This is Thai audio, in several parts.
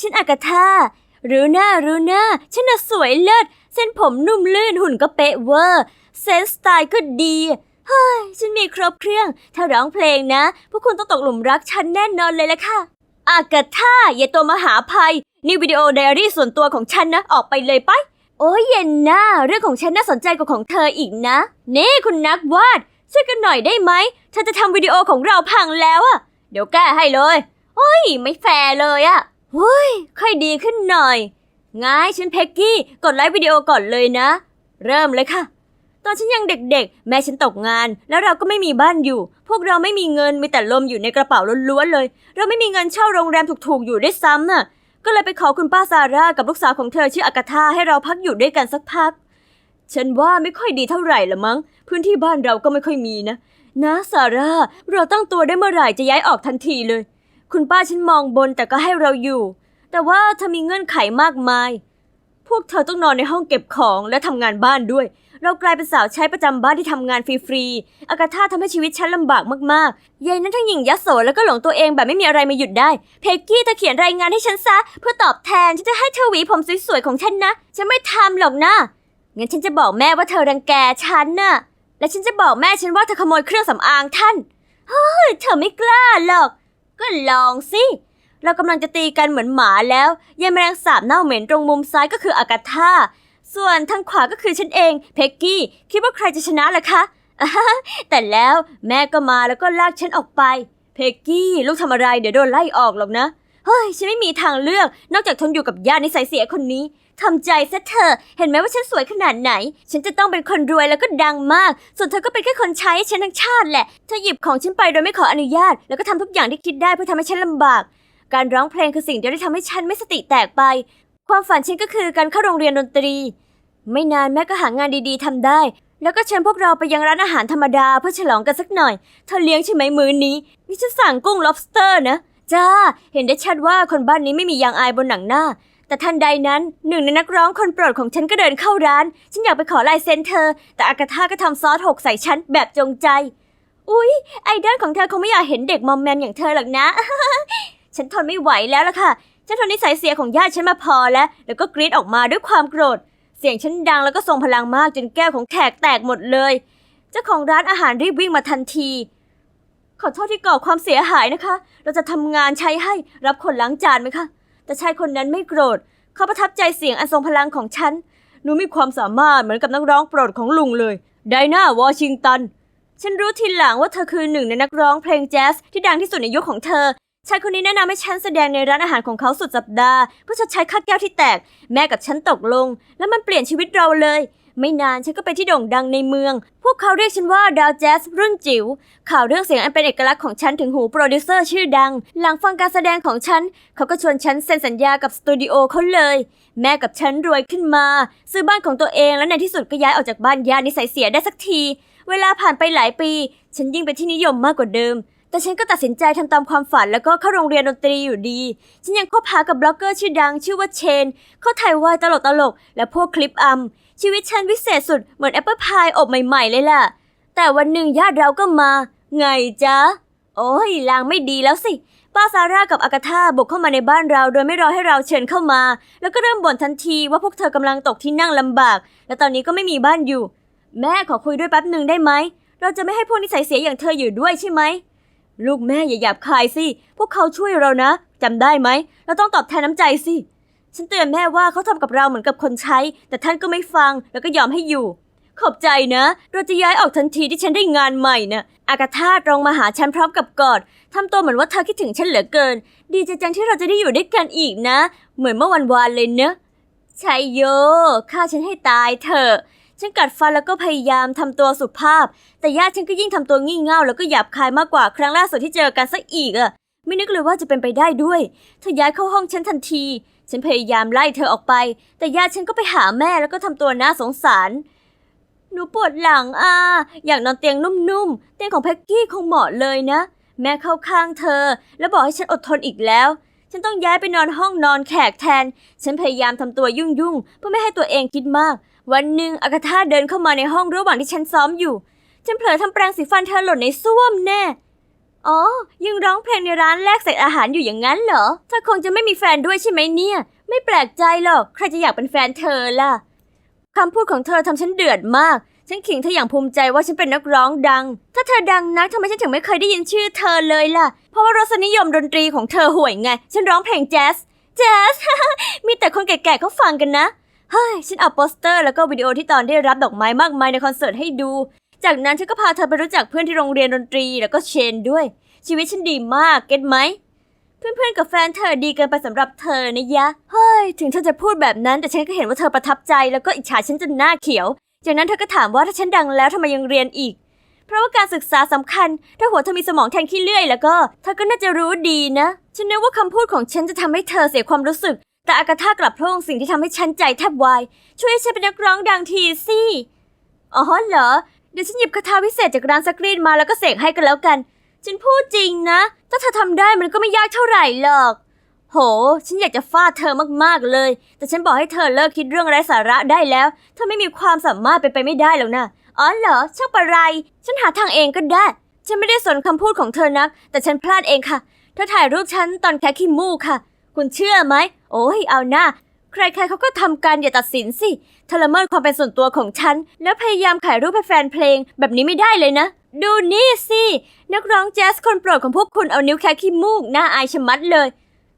ฉันอากาธารู้หน้ารู้หน้าฉันน่ะสวยเลิศ เส้นผมนุ่มลื่นหุ่นก็เป๊ะเวอร์เซนส์สไตล์ก็ดีเฮ้ยฉันมีครบเครื่อง ถ้าร้องเพลงนะ พวกคุณต้องตกหลุมรักฉันแน่นอนเลยละค่ะ อากาธาอย่าตัวมหาภัย นี่วิดีโอไดอารี่ส่วนตัวของฉันนะ ออกไปเลยไป โอ้ยเย็นนะเรื่องของฉันน่าสนใจกว่าของเธออีกนะนี่คุณนักวาด ช่วยกันหน่อยได้ไหมเธอจะทำวิดีโอของเราพังแล้วอะเดี๋ยวแก้ให้เลย โอ้ย ไม่แฟร์เลยอะ เฮ้ย ค่อยดีขึ้นหน่อยไงฉันเพ็กกี้ กดไลค์วิดีโอก่อนเลยนะ เริ่มเลยค่ะ ตอนฉันยังเด็กๆ แม่ฉันตกงาน แล้วเราก็ไม่มีบ้านอยู่ พวกเราไม่มีเงินมีแต่ลมอยู่ในกระเป๋าล้วนๆเลย เราไม่มีเงินเช่าโรงแรมถูกๆอยู่ด้วยซ้ำน่ะ ก็เลยไปขอคุณป้าซาร่ากับลูกสาวของเธอชื่ออากาธาให้เราพักอยู่ด้วยกันสักพัก ฉันว่าไม่ค่อยดีเท่าไหร่ละมั้ง พื้นที่บ้านเราก็ไม่ค่อยมีนะ นะซาร่าเราตั้งตัวได้เมื่อไหร่จะย้ายออกทันทีเลย คุณป้าฉันมองบนแต่ก็ให้เราอยู่ แต่ว่าเธอมีเงื่อนไขมากมาย พวกเธอต้องนอนในห้องเก็บของและทำงานบ้านด้วย เรากลายเป็นสาวใช้ประจำบ้านที่ทำงานฟรีๆ อากาธาทำให้ชีวิตฉันลำบากมากๆยายนั้นทั้งหญิงยโสแล้วก็หลงตัวเองแบบไม่มีอะไรมาหยุดได้ เพกกี้เธอเขียนรายงานให้ฉันซะ เพื่อตอบแทนฉันจะให้เธอหวีผมสวยๆของฉันนะ ฉันไม่ทำหรอกนะ งั้นฉันจะบอกแม่ว่าเธอรังแกฉันน่ะ และฉันจะบอกแม่ฉันว่าเธอขโมยเครื่องสำอางท่าน เฮ้ย เธอไม่กล้าหรอก ก็ลองสิเรากำลังจะตีกันเหมือนหมาแล้วยายแมลงสาบเน่าเหม็นตรงมุมซ้ายก็คืออากาธาส่วนทางขวาก็คือฉันเอง เพกกี้ คิดว่าใครจะชนะล่ะคะ แต่แล้วแม่ก็มาแล้วก็ลากฉันออกไป เพกกี้ ลูกทำอะไร เดี๋ยวโดนไล่ออกหรอกนะ เฮ้ย ฉันไม่มีทางเลือก นอกจากทนอยู่กับญาติในสัยเสียคนนี้ทำใจซะเถอะเห็นไหมว่าฉันสวยขนาดไหน ฉันจะต้องเป็นคนรวยแล้วก็ดังมาก ส่วนเธอก็เป็นแค่คนใช้ฉันทั้งชาติแหละเธอหยิบของฉันไปโดยไม่ขออนุญาต แล้วก็ทำทุกอย่างที่คิดได้เพื่อทำให้ฉันลำบาก การร้องเพลงคือสิ่งเดียวที่ทำให้ฉันไม่สติแตกไป ความฝันฉันก็คือการเข้าโรงเรียนดนตรี ไม่นานแม่ก็หางานดีๆทำได้ แล้วก็เชิญพวกเราไปยังร้านอาหารธรรมดาเพื่อฉลองกันสักหน่อยเธอเลี้ยงใช่ไหมมื้อนี้นี่ฉันสั่งกุ้ง lobster นะ จ้า เห็นได้ชัดว่าคนบ้านนี้ไม่มียางอายบนหนังหน้า แต่ทันใดนั้นหนึ่งในนักร้องคนโปรดของฉันก็เดินเข้าร้าน ฉันอยากไปขอลายเซ็นเธอ แต่อากาธาก็ทำซอสหกใส่ฉันแบบจงใจ อุ๊ย ไอดอลของเธอคงไม่อยากเห็นเด็กมอมแมมอย่างเธอหรอกนะ ฉันทนไม่ไหวแล้วล่ะค่ะ ฉันทนนิสัยเสียของญาติฉันมาพอแล้ว แล้วก็กรีดออกมาด้วยความโกรธ เสียงฉันดังแล้วก็ทรงพลังมากจนแก้วของแขกแตกหมดเลย เจ้าของร้านอาหารรีบวิ่งมาทันที ขอโทษที่ก่อความเสียหายนะคะ เราจะทำงานใช้ให้รับคนล้างจานไหมคะ แต่ชายคนนั้นไม่โกรธ เขาประทับใจเสียงอันทรงพลังของฉัน หนูมีความสามารถเหมือนกับนักร้องโปรดของลุงเลย ไดนาวอชิงตัน ฉันรู้ทีหลังว่าเธอคือหนึ่งในนักร้องเพลงแจ๊สที่ดังที่สุดในยุคของเธอ ชายคนนี้แนะนำให้ฉันแสดงในร้านอาหารของเขาสุดสัปดาห์เพื่อชดใช้ค่าแก้วที่แตก แม่กับฉันตกลง แล้วมันเปลี่ยนชีวิตเราเลย ไม่นานฉันก็ไปที่โด่งดังในเมือง พวกเขาเรียกฉันว่าดาวแจ๊สรุ่นจิ๋ว ข่าวเรื่องเสียงอันเป็นเอกลักษณ์ของฉันถึงหูโปรดิวเซอร์ชื่อดัง หลังฟังการแสดงของฉัน เขาก็ชวนฉันเซ็นสัญญากับสตูดิโอเขาเลย แม่กับฉันรวยขึ้นมา ซื้อบ้านของตัวเองและในที่สุดก็ย้ายออกจากบ้านญาตินิสัยเสียได้สักที เวลาผ่านไปหลายปี ฉันยิ่งเป็นที่นิยมมากกว่าเดิมแต่ฉันก็ตัดสินใจทำตามความฝันแล้วก็เข้าโรงเรียนดนตรีอยู่ดี ฉันยังคบหากับบล็อกเกอร์ชื่อดังชื่อว่าเชน เขาถ่ายวายตลกๆและพวกคลิปอัม ชีวิตฉันวิเศษสุดเหมือนแอปเปิลพายอบใหม่ ๆ เลยล่ะ แต่วันหนึ่งญาติเราก็มา ไงจ๊ะ โอ้ยลางไม่ดีแล้วสิ ป้าซาร่ากับอากาธาบุกเข้ามาในบ้านเรา โดยไม่รอให้เราเชิญเข้ามา แล้วก็เริ่มบ่นทันทีว่าพวกเธอกำลังตกที่นั่งลำบาก และตอนนี้ก็ไม่มีบ้านอยู่ แม่ขอคุยด้วยแป๊บหนึ่งได้ไหม เราจะไม่ให้พวกนิสัยเสียอย่างเธออยู่ด้วยใช่ไหมลูกแม่อย่าหยาบคายสิ พวกเขาช่วยเรานะจำได้ไหม เราต้องตอบแทนน้ำใจสิ ฉันเตือนแม่ว่าเขาทำกับเราเหมือนกับคนใช้ แต่ท่านก็ไม่ฟังแล้วก็ยอมให้อยู่ ขอบใจนะ เราจะย้ายออกทันทีที่ฉันได้งานใหม่นะอากาธาตรงมาหาฉันพร้อมกับกอดทำตัวเหมือนว่าเธอคิดถึงฉันเหลือเกิน ดีใจจังที่เราจะได้อยู่ด้วยกันอีกนะ เหมือนเมื่อวันวานเลยเนะชัยโยฆ่าฉันให้ตายเถอะฉันกัดฟันแล้วก็พยายามทำตัวสุภาพ แต่ญาติฉันก็ยิ่งทำตัวงี่เง่าแล้วก็หยาบคายมากกว่าครั้งล่าสุดที่เจอกันซะอีกอะไม่นึกเลยว่าจะเป็นไปได้ด้วย เธอย้ายเข้าห้องฉันทันที ฉันพยายามไล่เธอออกไป แต่ญาติฉันก็ไปหาแม่แล้วก็ทำตัวน่าสงสาร หนูปวดหลังอะอยากนอนเตียงนุ่มๆ เตียงของแพ็กกี้คงเหมาะเลยนะ แม่เข้าข้างเธอ แล้วบอกให้ฉันอดทนอีกแล้ว ฉันต้องย้ายไปนอนห้องนอนแขกแทน ฉันพยายามทำตัวยุ่งๆ เพื่อไม่ให้ตัวเองคิดมาก วันหนึ่งอากาธาเดินเข้ามาในห้องระหว่างที่ฉันซ้อมอยู่ ฉันเผลอทำแปรงสีฟันเธอหล่นในส้วมแน่ อ๋อ ยังร้องเพลงในร้านแลกเศษอาหารอยู่อย่างนั้นเหรอ เธอคงจะไม่มีแฟนด้วยใช่ไหมเนี่ย ไม่แปลกใจหรอก ใครจะอยากเป็นแฟนเธอล่ะ คำพูดของเธอทำฉันเดือดมาก ฉันขิงเธออย่างภูมิใจว่าฉันเป็นนักร้องดัง ถ้าเธอดังนักทำไมฉันถึงไม่เคยได้ยินชื่อเธอเลยล่ะ เพราะว่ารสนิยมดนตรีของเธอห่วยไง ฉันร้องเพลงแจ๊ส แจ๊ส มีแต่คนแก่ๆเขาฟังกันนะ เฮ้ย ฉันเอาโปสเตอร์แล้วก็วิดีโอที่ตอนได้รับดอกไม้มากมายในคอนเสิร์ตให้ดู จากนั้นฉันก็พาเธอไปรู้จักเพื่อนที่โรงเรียนดนตรีแล้วก็เชนด้วย ชีวิตฉันดีมากเก็ตไหม เพื่อนๆกับแฟนเธอดีเกินไปสำหรับเธอนะยะ เฮ้ย ถึงเธอจะพูดแบบนั้นแต่ฉันก็เห็นว่าเธอประทับใจแล้วก็อิจฉาฉันจนหน้าเขียว จากนั้นเธอก็ถามว่าถ้าฉันดังแล้วทำไมยังเรียนอีก เพราะว่าการศึกษาสำคัญ ถ้าหัวเธอมีสมองแทนขี้เลื่อย แล้วก็เธอก็น่าจะรู้ดีนะ ฉันนึกว่าคำพูดของฉันจะทำให้เธอเสียความรู้สึก แต่อากาธากลับพระองสิ่งที่ทำให้ฉันใจแทบวาย ช่วยให้ฉันเป็นนักร้องดังทีสิ อ๋อเหรอ เดี๋ยวฉันหยิบคาถาวิเศษจากร้านซักรีดมาแล้วก็เสกให้กันแล้วกัน ฉันพูดจริงนะ ถ้าเธอทำได้มันก็ไม่ยากเท่าไหร่หรอก โห ฉันอยากจะฟาดเธอมากๆเลย แต่ฉันบอกให้เธอเลิกคิดเรื่องไร้สาระได้แล้ว เธอไม่มีความสามารถเป็นไปไม่ได้แล้วนะอ๋อเหรอช่างประไร ฉันหาทางเองก็ได้ ฉันไม่ได้สนคำพูดของเธอนัก แต่ฉันพลาดเองค่ะ เธอถ่ายรูปฉันตอนแค่ขี้มูกค่ะ คุณเชื่อไหม โอ้ยเอาหน้า ใครๆเขาก็ทำกันอย่าตัดสินสิเธอละเมิดความเป็นส่วนตัวของฉัน แล้วพยายามขายรูปให้แฟนเพลงแบบนี้ไม่ได้เลยนะ ดูนี่สิ นักร้องแจ๊สคนโปรดของพวกคุณเอานิ้วแค่ขี้มูกหน้าอายชะมัดเลย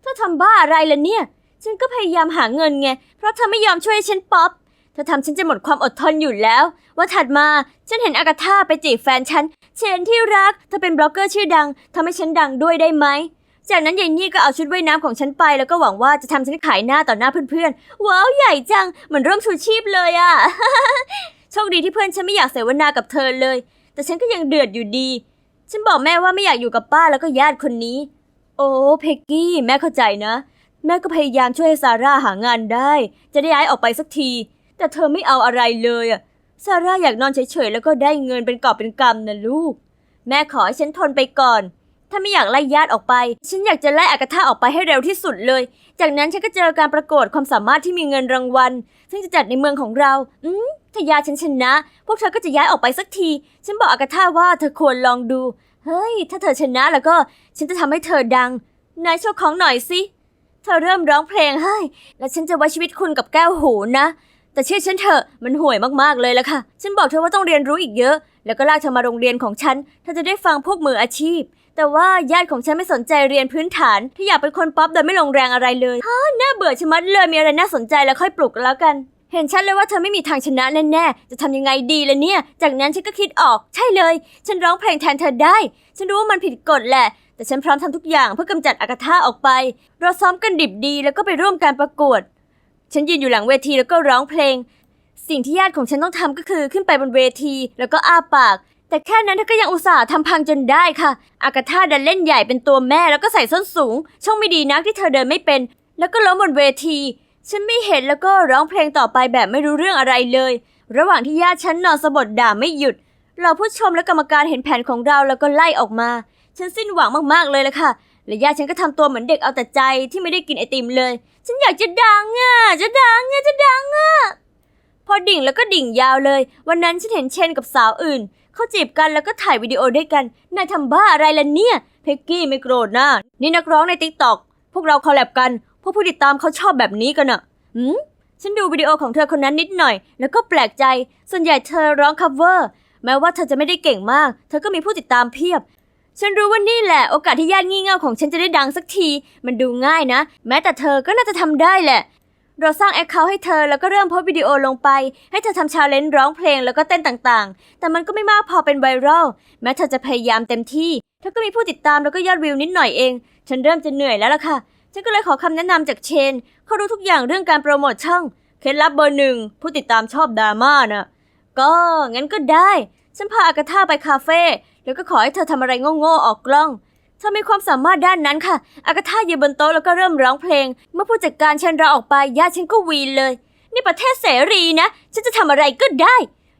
เธอทำบ้าอะไรล่ะเนี่ย ฉันก็พยายามหาเงินไง เพราะเธอไม่ยอมช่วยฉันป๊อปเธอทำฉันจะหมดความอดทนอยู่แล้ว ว่าถัดมาฉันเห็นอากาธาไปจีบแฟนฉัน เชนที่รักเธอเป็นบล็อกเกอร์ชื่อดังทำให้ฉันดังด้วยได้ไหม จากนั้นยายนี่ก็เอาชุดว่ายน้ำของฉันไปแล้วก็หวังว่าจะทำฉันขายหน้าต่อหน้าเพื่อนๆ ว้าวใหญ่จังเหมือนร่มชูชีพเลยอะโชคดีที่เพื่อนฉันไม่อยากเสวนากับเธอเลย แต่ฉันก็ยังเดือดอยู่ดี ฉันบอกแม่ว่าไม่อยากอยู่กับป้าแล้วก็ญาติคนนี้ โอ้เพกกี้แม่เข้าใจนะ แม่ก็พยายามช่วยให้ซาร่าหางานได้ จะได้ย้ายออกไปสักที แต่เธอไม่เอาอะไรเลยอะซาร่าอยากนอนเฉยๆแล้วก็ได้เงินเป็นกอบเป็นกำนะลูก แม่ขอให้ฉันทนไปก่อน ถ้าไม่อยากไล่ญาติออกไป ฉันอยากจะไล่อากาธาออกไปให้เร็วที่สุดเลย จากนั้นฉันก็เจอการประกวดความสามารถที่มีเงินรางวัล ซึ่งจะจัดในเมืองของเรา อืมถ้ายาฉันชนะ พวกเธอก็จะย้ายออกไปสักที ฉันบอกอากาธาว่าเธอควรลองดู เฮ้ย ถ้าเธอชนะแล้วก็ ฉันจะทำให้เธอดัง นายโชว์ของหน่อยสิ เธอเริ่มร้องเพลงให้ แล้วฉันจะไว้ชีวิตคุณกับแก้วหูนะ แต่เชื่อฉันเถอะ มันห่วยมากๆเลยละค่ะ ฉันบอกเธอว่าต้องเรียนรู้อีกเยอะ แล้วก็ลากเธอมาโรงเรียนของฉัน เธอจะได้ฟังพวกมืออาชีพ แต่ว่าญาติของฉันไม่สนใจเรียนพื้นฐาน ที่อยากเป็นคนป๊อปโดยไม่ลงแรงอะไรเลยฮะน่าเบื่อชะมัดเลยมีอะไรน่าสนใจแล้วค่อยปลุกกันแล้วกัน เห็นชัดเลยว่าเธอไม่มีทางชนะแน่ๆ จะทำยังไงดีล่ะเนี่ย จากนั้นฉันก็คิดออก ใช่เลย ฉันร้องเพลงแทนเธอได้ ฉันรู้ว่ามันผิดกฎแหละ แต่ฉันพร้อมทำทุกอย่างเพื่อกำจัดอากาธาออกไป เราซ้อมกันดิบดีแล้วก็ไปร่วมการประกวด ฉันยืนอยู่หลังเวทีแล้วก็ร้องเพลง สิ่งที่ญาติของฉันต้องทำก็คือขึ้นไปบนเวที แล้วก็อ้าปาก แต่แค่นั้นเธอก็ยังอุตส่าห์ทำพังจนได้ค่ะ อากาธาดันเล่นใหญ่เป็นตัวแม่แล้วก็ใส่ส้นสูง ช่องไม่ดีนักที่เธอเดินไม่เป็น แล้วก็ล้มบนเวที ฉันไม่เห็นแล้วก็ร้องเพลงต่อไปแบบไม่รู้เรื่องอะไรเลย ระหว่างที่ญาติฉันนอนสะบดด่าไม่หยุด เราผู้ชมและกรรมการเห็นแผนของเราแล้วก็ไล่ออกมา ฉันสิ้นหวังมากๆเลยละค่ะ และญาติฉันก็ทำตัวเหมือนเด็กเอาแต่ใจที่ไม่ได้กินไอติมเลย ฉันอยากจะดังอะ จะดังอะ จะดังอะ พอดิ่งแล้วก็ดิ่งยาวเลย วันนั้นฉันเห็นเชนกับสาวอื่น เขาจีบกันแล้วก็ถ่ายวิดีโอด้วยกัน นายทำบ้าอะไรล่ะเนี่ย เพกกี้ไม่โกรธนะ นี่นักร้องในติ๊กต็อกพวกเราคอลแลบกัน พวกผู้ติดตามเขาชอบแบบนี้กันอะหืม ฉันดูวิดีโอของเธอคนนั้นนิดหน่อย แล้วก็แปลกใจ ส่วนใหญ่เธอร้อง cover แม้ว่าเธอจะไม่ได้เก่งมาก เธอก็มีผู้ติดตามเพียบ ฉันรู้ว่านี่แหละ โอกาสที่ญาติงี่เง่าของฉันจะได้ดังสักที มันดูง่ายนะ แม้แต่เธอก็น่าจะทำได้แหละ เราสร้างแอคเคาท์ให้เธอแล้วก็เริ่มโพสต์วิดีโอลงไป ให้เธอทำชาเลนจ์ร้องเพลงแล้วก็เต้นต่างๆ แต่มันก็ไม่มากพอเป็นไวรัลแม้เธอจะพยายามเต็มที่ เธอก็มีผู้ติดตามแล้วก็ยอดวิวนิดหน่อยเอง ฉันเริ่มจะเหนื่อยแล้วล่ะค่ะ ฉันก็เลยขอคำแนะนำจากเชน เขารู้ทุกอย่างเรื่องการโปรโมทช่อง เคล็ดลับเบอร์หนึ่งผู้ติดตามชอบดราม่าน่ะก็งั้นก็ได้ ฉันพาอากาธาไปคาเฟ่แล้วก็ขอให้เธอทำอะไรโง่ๆออกกล้อง ธอมีความสามารถด้านนั้นค่ะ อากาธายืนบนโต๊ะแล้วก็เริ่มร้องเพลง เมื่อผู้จัดการเชิญเราออกไปญาติฉันก็วีนเลย นี่ประเทศเสรีนะ ฉันจะทำอะไรก็ได้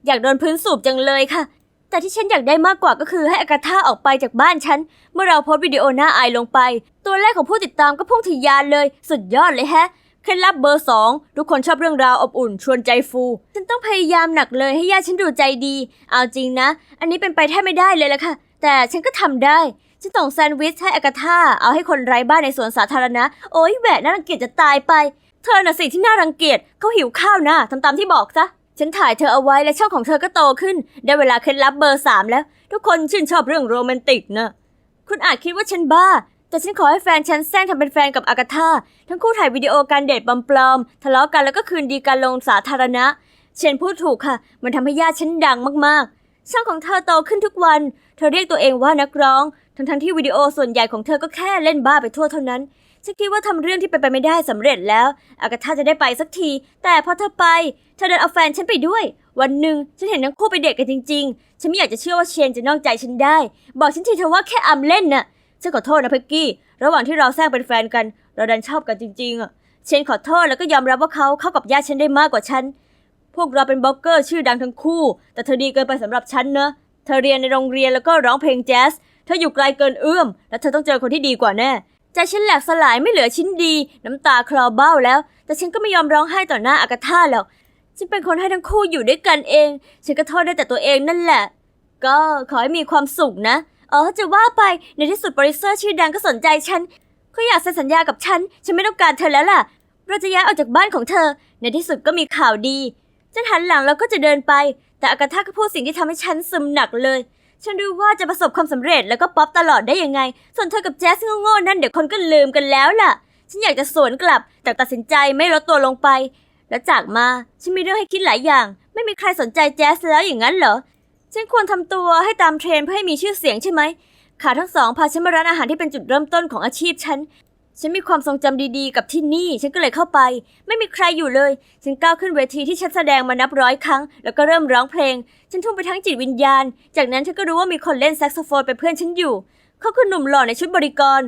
อยากโดนพื้นสูบจังเลยค่ะ แต่ที่ฉันอยากได้มากกว่าก็คือให้อากาธาออกไปจากบ้านฉัน เมื่อเราโพสต์วิดีโอหน้าอายลงไป ตัวเลขของผู้ติดตามก็พุ่งทะยานเลย สุดยอดเลยแฮะเคล็ดลับเบอร์สองทุกคนชอบเรื่องราวอบอุ่น ชวนใจฟู ฉันต้องพยายามหนักเลยให้ญาติฉันดูใจดี เอาจริงนะ อันนี้เป็นไปแทบไม่ได้เลยละค่ะ แต่ฉันก็ทำได้ ฉันส่งแซนด์วิชให้อากาธาเอาให้คนไร้บ้านในสวนสาธารณะ โอ๊ยแหวะน่ารังเกียจจะตายไป เธอน่ะสิที่น่ารังเกียจเขาหิวข้าวนะทำตามที่บอกซะฉันถ่ายเธอเอาไว้และช่องของเธอก็โตขึ้น ได้เวลาเคล็ดลับเบอร์สามแล้ว ทุกคนชื่นชอบเรื่องโรแมนติกนะคุณอาจคิดว่าฉันบ้า แต่ฉันขอให้แฟนฉันแซงทำเป็นแฟนกับอากาธาทั้งคู่ถ่ายวิดีโอการเดทปลอมๆทะเลาะกันแล้วก็คืนดีกันลงสาธารณะ เชนพูดถูกค่ะ มันทำให้ญาติฉันดังมาก ช่องของเธอโตขึ้นทุกวัน เธอเรียกตัวเองว่านักร้อง ทั้งๆที่วิดีโอส่วนใหญ่ของเธอก็แค่เล่นบ้าไปทั่วเท่านั้น ฉันคิดว่าทำเรื่องที่เป็นไปไม่ได้สำเร็จแล้ว อากาธาจะได้ไปสักที แต่พอเธอไป เธอเดินเอาแฟนฉันไปด้วย วันหนึ่งฉันเห็นทั้งคู่ไปเดทกันจริง ๆ ฉันไม่อยากจะเชื่อว่าเชนจะนอกใจฉันได้ บอกฉันทีเธอว่าแค่อำเล่นน่ะ ฉันขอโทษนะเพ็กกี้ ระหว่างที่เราแซงเป็นแฟนกัน เราดันชอบกันจริงๆอะ เชนขอโทษแล้วก็ยอมรับว่าเขาเข้ากับญาติฉันได้มากกว่าฉัน พวกเราเป็นบล็อกเกอร์ชื่อดังทั้งคู่ แต่เธอดีเกินไปสำหรับฉันเนอะ เธอเรียนในโรงเรียนแล้วก็ร้องเพลงแจ๊ส เธออยู่ไกลเกินเอื้อม และเธอต้องเจอคนที่ดีกว่าแน่ ใจฉันแหลกสลายไม่เหลือชิ้นดี น้ำตาคลอเบ้าแล้ว แต่ฉันก็ไม่ยอมร้องไห้ต่อหน้าอากาธาหรอก ฉันเป็นคนให้ทั้งคู่อยู่ด้วยกันเอง ฉันก็โทษได้แต่ตัวเองนั่นแหละ ก็ขอให้มีความสุขนะ อ๋อจะว่าไปในที่สุดบริษัทชื่อดังก็สนใจฉันเขาอยากเซ็นสัญญากับฉัน ฉันไม่ต้องการเธอแล้วล่ะ เราจะย้ายออกจากบ้านของเธอ ในที่สุดก็มีข่าวดี ฉันหันหลังแล้วก็จะเดินไป แต่อากาธาก็พูดสิ่งที่ทำให้ฉันซึมหนักเลย ฉันรู้ว่าจะประสบความสำเร็จแล้วก็ป๊อปตลอดได้ยังไง ส่วนเธอกับแจ๊สโง่ๆนั่นเดี๋ยวคนก็ลืมกันแล้วล่ะ ฉันอยากจะสวนกลับ แต่ตัดสินใจไม่ลดตัวลงไป แล้วจากมาฉันมีเรื่องให้คิดหลายอย่าง ไม่มีใครสนใจแจ๊สแล้วอย่างนั้นเหรอ ฉันควรทำตัวให้ตามเทรนเพื่อให้มีชื่อเสียงใช่ไหมขาทั้งสองพาฉันมาร้านอาหารที่เป็นจุดเริ่มต้นของอาชีพฉัน ฉันมีความทรงจำดีๆ กับที่นี่ ฉันก็เลยเข้าไป ไม่มีใครอยู่เลย ฉันก้าวขึ้นเวทีที่ฉันแสดงมานับร้อยครั้ง แล้วก็เริ่มร้องเพลง ฉันทุ่มไปทั้งจิตวิญญาณ จากนั้นฉันก็รู้ว่ามีคนเล่นแซกโซโฟนเป็นเพื่อนฉันอยู่ เขาคือหนุ่มหล่อในชุดบริกร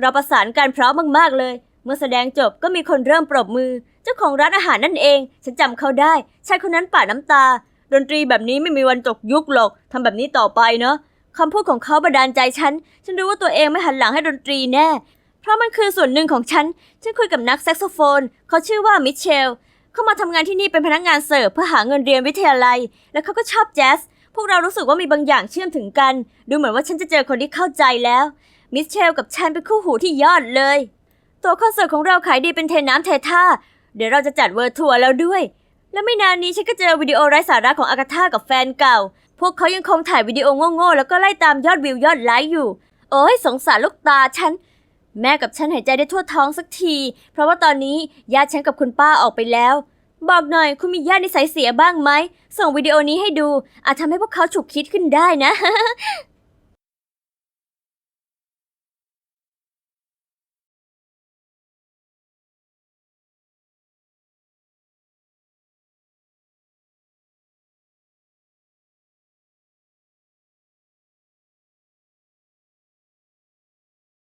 เราประสานกันเพราะมากๆเลย เมื่อแสดงจบก็มีคนเริ่มปรบมือ เจ้าของร้านอาหารนั่นเอง ฉันจำเขาได้ ชายคนนั้นป่าดน้ำตา ดนตรีแบบนี้ไม่มีวันตกยุคหรอกทำแบบนี้ต่อไปเนาะคำพูดของเขาบันดาลใจฉัน ฉันรู้ว่าตัวเองไม่หันหลังให้ดนตรีแน่ เพราะมันคือส่วนหนึ่งของฉัน ฉันคุยกับนักแซกโซโฟน เขาชื่อว่ามิเชล เขามาทำงานที่นี่เป็นพนักงานเสิร์ฟเพื่อหาเงินเรียนวิทยาลัย และเขาก็ชอบแจ๊ส พวกเรารู้สึกว่ามีบางอย่างเชื่อมถึงกัน ดูเหมือนว่าฉันจะเจอคนที่เข้าใจแล้ว มิเชลกับฉันเป็นคู่หูที่ยอดเลย ตัวคอนเสิร์ตของเราขายดีเป็นเทน้ำเทท่า เดี๋ยวเราจะจัดเวิร์ทัวร์แล้วด้วย และไม่นานนี้ฉันก็เจอวิดีโอไร้สาระของอากาธากับแฟนเก่า พวกเขายังคงถ่ายวิดีโอโง่ๆแล้วก็ไล่ตามยอดวิวยอดไลค์อยู่ โอ้ยสงสารลูกตาฉัน แม่กับฉันหายใจได้ทั่วท้องสักที เพราะว่าตอนนี้ญาติฉันกับคุณป้าออกไปแล้ว บอกหน่อยคุณมีญาตินิสัยเสียบ้างไหม ส่งวิดีโอนี้ให้ดู อาจทำให้พวกเขาฉุกคิดขึ้นได้นะ